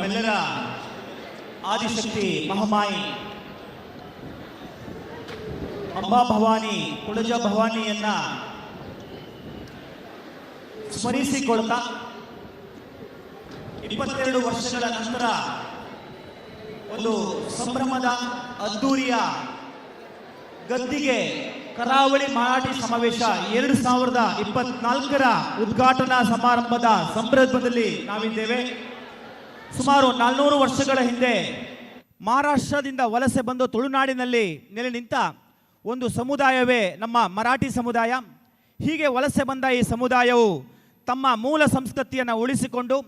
ನಮ್ಮೆಲ್ಲರ ಆದಿಶಕ್ತಿ ಮಹಾಮಾಯಿ. ಅಂಬಾ ಭವಾನಿ ಕುಳಜ ಭವಾನಿಯನ್ನ ಸ್ಮರಿಸಿಕೊಳ್ತಾ ಇಪ್ಪತ್ತೆರಡು ವರ್ಷಗಳ ನಂತರ ಒಂದು ಸಂಭ್ರಮದ ಅದ್ದೂರಿಯ ಗದ್ದಿಗೆ ಕರಾವಳಿ ಮರಾಠಿ ಸಮಾವೇಶ ಎರಡು ಸಾವಿರದ ಇಪ್ಪತ್ನಾಲ್ಕರ ಉದ್ಘಾಟನಾ ಸಮಾರಂಭದ ಸಂಭ್ರಮದಲ್ಲಿ ನಾವಿದ್ದೇವೆ. ಸುಮಾರು ನಾಲ್ನೂರು ವರ್ಷಗಳ ಹಿಂದೆ ಮಹಾರಾಷ್ಟ್ರದಿಂದ ವಲಸೆ ಬಂದು ತುಳುನಾಡಿನಲ್ಲಿ ನೆಲೆ ನಿಂತ ಒಂದು ಸಮುದಾಯವೇ ನಮ್ಮ ಮರಾಠಿ ಸಮುದಾಯ. ಹೀಗೆ ವಲಸೆ ಬಂದ ಈ ಸಮುದಾಯವು ತಮ್ಮ ಮೂಲ ಸಂಸ್ಕೃತಿಯನ್ನು ಉಳಿಸಿಕೊಂಡು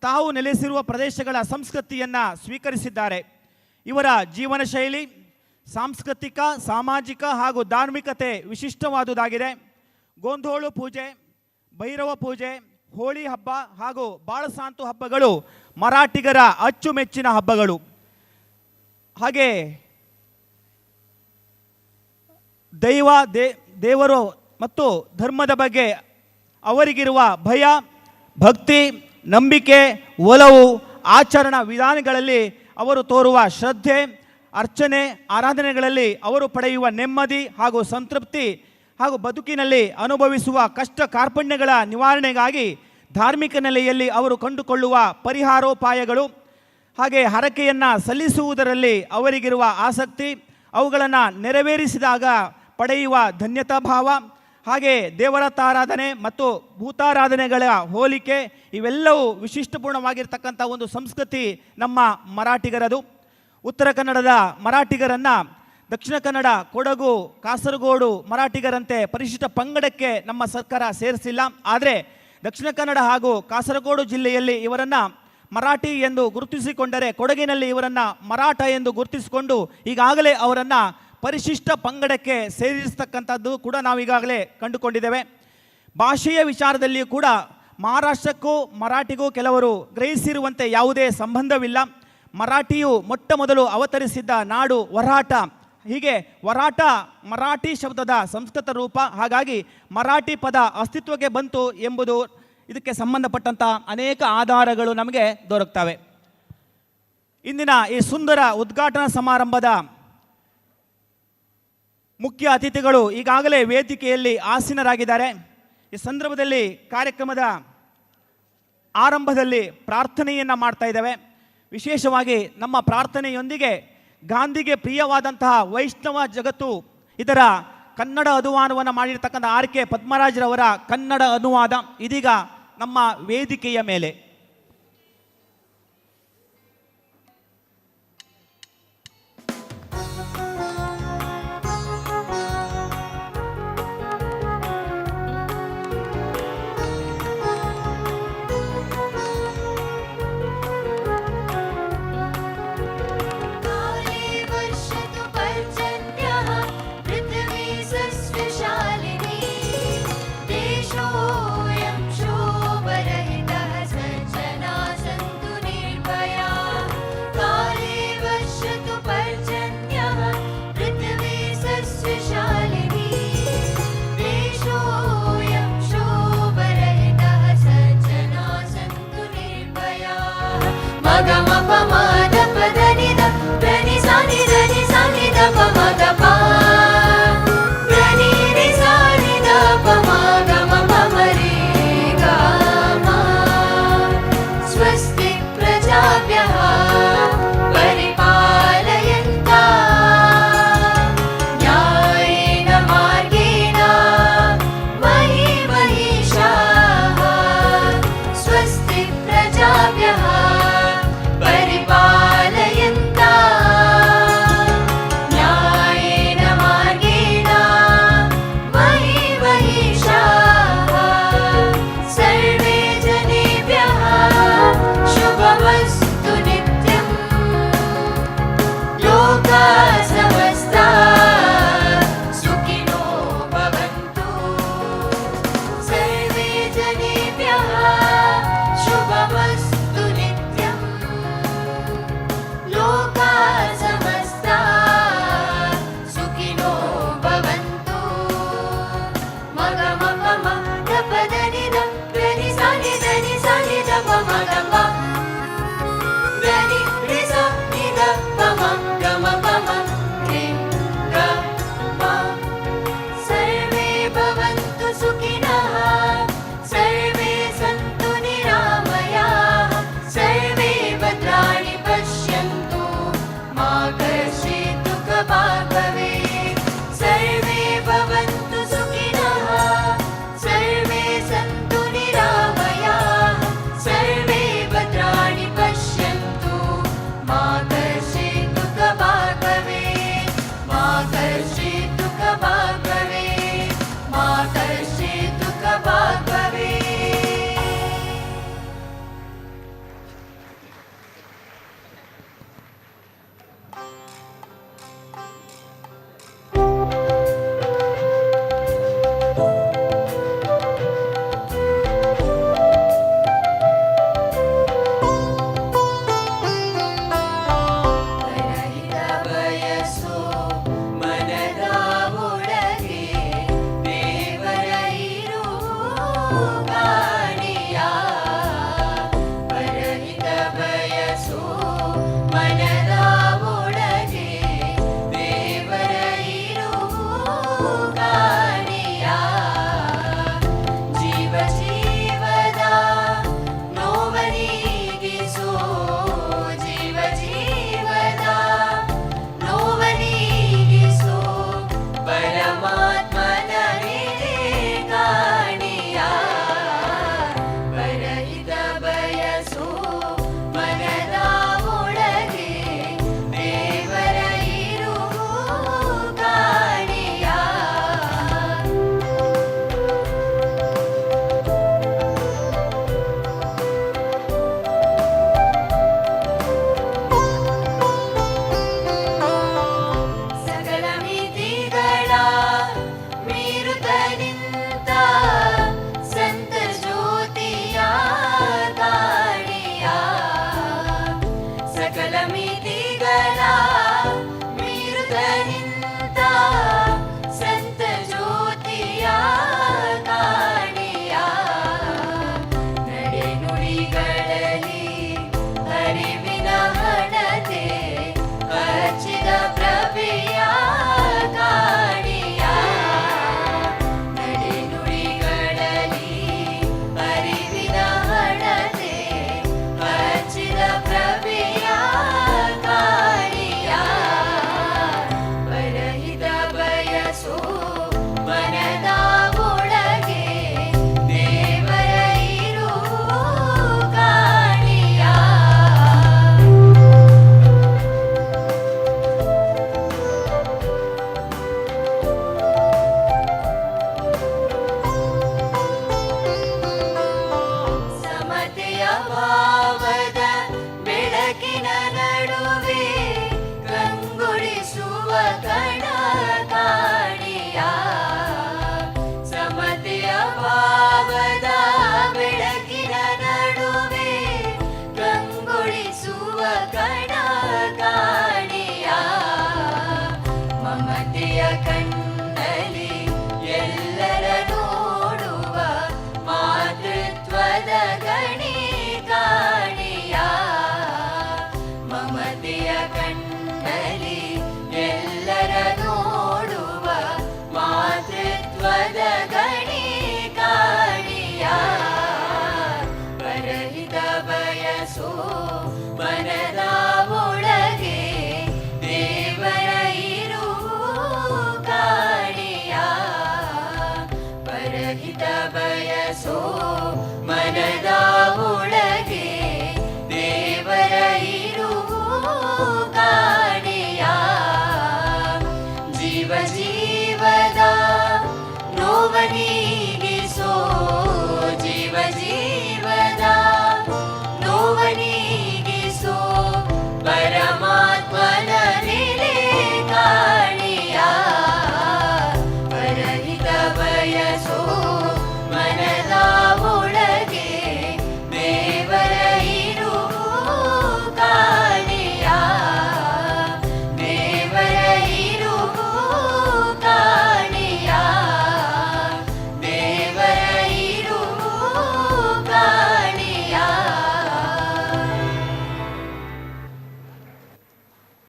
ತಾವು ನೆಲೆಸಿರುವ ಪ್ರದೇಶಗಳ ಸಂಸ್ಕೃತಿಯನ್ನು ಸ್ವೀಕರಿಸಿದ್ದಾರೆ. ಇವರ ಜೀವನ ಶೈಲಿ, ಸಾಂಸ್ಕೃತಿಕ, ಸಾಮಾಜಿಕ ಹಾಗೂ ಧಾರ್ಮಿಕತೆ ವಿಶಿಷ್ಟವಾದುದಾಗಿದೆ. ಗೋಂಧೋಳು ಪೂಜೆ, ಭೈರವ ಪೂಜೆ ಹೋಳಿ ಹಬ್ಬ ಹಾಗೂ ಬಾಳಸಾಂತು ಹಬ್ಬಗಳು ಮರಾಠಿಗರ ಅಚ್ಚುಮೆಚ್ಚಿನ ಹಬ್ಬಗಳು. ಹಾಗೆ ದೈವ ದೇ, ದೇವರು ಮತ್ತು ಧರ್ಮದ ಬಗ್ಗೆ ಅವರಿಗಿರುವ ಭಯ, ಭಕ್ತಿ, ನಂಬಿಕೆ, ಒಲವು, ಆಚರಣಾ ವಿಧಾನಗಳಲ್ಲಿ ಅವರು ತೋರುವ ಶ್ರದ್ಧೆ, ಅರ್ಚನೆ, ಆರಾಧನೆಗಳಲ್ಲಿ ಅವರು ಪಡೆಯುವ ನೆಮ್ಮದಿ ಹಾಗೂ ಸಂತೃಪ್ತಿ ಹಾಗೂ ಬದುಕಿನಲ್ಲಿ ಅನುಭವಿಸುವ ಕಷ್ಟ ಕಾರ್ಪಣ್ಯಗಳ ನಿವಾರಣೆಗಾಗಿ ಧಾರ್ಮಿಕ ನೆಲೆಯಲ್ಲಿ ಅವರು ಕಂಡುಕೊಳ್ಳುವ ಪರಿಹಾರೋಪಾಯಗಳು ಹಾಗೆ ಹರಕೆಯನ್ನು ಸಲ್ಲಿಸುವುದರಲ್ಲಿ ಅವರಿಗಿರುವ ಆಸಕ್ತಿ, ಅವುಗಳನ್ನು ನೆರವೇರಿಸಿದಾಗ ಪಡೆಯುವ ಧನ್ಯತಾಭಾವ ಹಾಗೆ ದೇವರತಾರಾಧನೆ ಮತ್ತು ಭೂತಾರಾಧನೆಗಳ ಹೋಲಿಕೆ ಇವೆಲ್ಲವೂ ವಿಶಿಷ್ಟಪೂರ್ಣವಾಗಿರ್ತಕ್ಕಂಥ ಒಂದು ಸಂಸ್ಕೃತಿ ನಮ್ಮ ಮರಾಠಿಗರದು. ಉತ್ತರ ಕನ್ನಡದ ಮರಾಠಿಗರನ್ನು ದಕ್ಷಿಣ ಕನ್ನಡ, ಕೊಡಗು, ಕಾಸರಗೋಡು, ಮರಾಠಿಗರಂತೆ ಪರಿಶಿಷ್ಟ ಪಂಗಡಕ್ಕೆ ನಮ್ಮ ಸರ್ಕಾರ ಸೇರಿಸಿಲ್ಲ. ಆದರೆ ದಕ್ಷಿಣ ಕನ್ನಡ ಹಾಗೂ ಕಾಸರಗೋಡು ಜಿಲ್ಲೆಯಲ್ಲಿ ಇವರನ್ನು ಮರಾಠಿ ಎಂದು ಗುರುತಿಸಿಕೊಂಡರೆ ಕೊಡಗಿನಲ್ಲಿ ಇವರನ್ನು ಮರಾಠ ಎಂದು ಗುರುತಿಸಿಕೊಂಡು ಈಗಾಗಲೇ ಅವರನ್ನು ಪರಿಶಿಷ್ಟ ಪಂಗಡಕ್ಕೆ ಸೇರಿಸತಕ್ಕಂಥದ್ದು ಕೂಡ ನಾವು ಈಗಾಗಲೇ ಕಂಡುಕೊಂಡಿದ್ದೇವೆ. ಭಾಷೆಯ ವಿಚಾರದಲ್ಲಿಯೂ ಕೂಡ ಮಹಾರಾಷ್ಟ್ರಕ್ಕೂ ಮರಾಠಿಗೂ ಕೆಲವರು ಗ್ರಹಿಸಿರುವಂತೆ ಯಾವುದೇ ಸಂಬಂಧವಿಲ್ಲ. ಮರಾಠಿಯು ಮೊಟ್ಟ ಮೊದಲು ಅವತರಿಸಿದ್ದ ನಾಡು ವರಾಟ ಹೀಗೆ ವರಾಟ ಮರಾಠಿ ಶಬ್ದದ ಸಂಸ್ಕೃತ ರೂಪ, ಹಾಗಾಗಿ ಮರಾಠಿ ಪದ ಅಸ್ತಿತ್ವಕ್ಕೆ ಬಂತು ಎಂಬುದು ಇದಕ್ಕೆ ಸಂಬಂಧಪಟ್ಟಂಥ ಅನೇಕ ಆಧಾರಗಳು ನಮಗೆ ದೊರಕ್ತವೆ. ಇಂದಿನ ಈ ಸುಂದರ ಉದ್ಘಾಟನಾ ಸಮಾರಂಭದ ಮುಖ್ಯ ಅತಿಥಿಗಳು ಈಗಾಗಲೇ ವೇದಿಕೆಯಲ್ಲಿ ಆಸೀನರಾಗಿದ್ದಾರೆ. ಈ ಸಂದರ್ಭದಲ್ಲಿ ಕಾರ್ಯಕ್ರಮದ ಆರಂಭದಲ್ಲಿ ಪ್ರಾರ್ಥನೆಯನ್ನು ಮಾಡ್ತಾ ಇದ್ದೇವೆ. ವಿಶೇಷವಾಗಿ ನಮ್ಮ ಪ್ರಾರ್ಥನೆಯೊಂದಿಗೆ ಗಾಂಧಿಗೆ ಪ್ರಿಯವಾದಂತಹ ವೈಷ್ಣವ ಜಗತ್ತು, ಇದರ ಕನ್ನಡ ಅನುವಾದವನ್ನು ಮಾಡಿರ್ತಕ್ಕಂಥ ಆರ್ ಕೆ ಪದ್ಮರಾಜರವರ ಕನ್ನಡ ಅನುವಾದ ಇದೀಗ ನಮ್ಮ ವೇದಿಕೆಯ ಮೇಲೆ. 哦